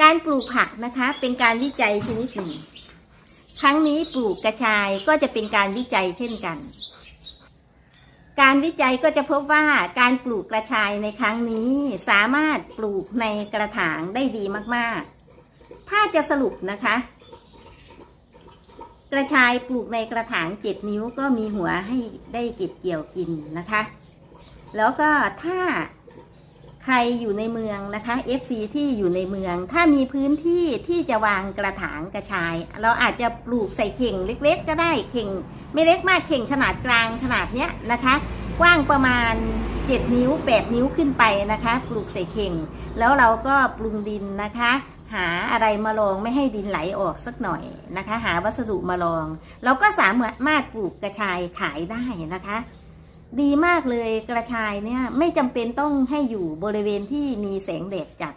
การปลูกผักนะคะเป็นการวิจัยชนิดหนึ่ง ครั้งนี้ปลูกกระชายก็จะเป็นการวิจัยเช่นกัน การวิจัยก็จะพบว่าการปลูกกระชายในครั้งนี้สามารถปลูกในกระถางได้ดีมากๆ ถ้าจะสรุปนะคะ กระชายปลูกในกระถางเจ็ดนิ้วก็มีหัวให้ได้เก็บเกี่ยวกินนะคะ แล้วก็ถ้า ใครอยู่ในเมืองนะคะ FC ที่อยู่ในเมือง ถ้ามีพื้นที่ที่จะวางกระถางกระชาย เราอาจจะปลูกใส่เข่งเล็ก ๆ ก็ได้เข่งไม่เล็กมากเข่งขนาดกลางขนาดเนี้ยนะคะ กว้างประมาณ 7 นิ้ว 8 นิ้วขึ้นไปนะคะ ปลูกใส่เข่ง แล้วเราก็ปรุงดินนะคะ หาอะไรมาลองไม่ให้ดินไหลออกสักหน่อยนะคะ หาวัสดุมาลอง เราก็สามารถปลูกกระชายขายได้นะคะ ดีมากเลยกระชายเนี่ยไม่จำเป็นต้องให้อยู่บริเวณที่มีแสงแดดจัด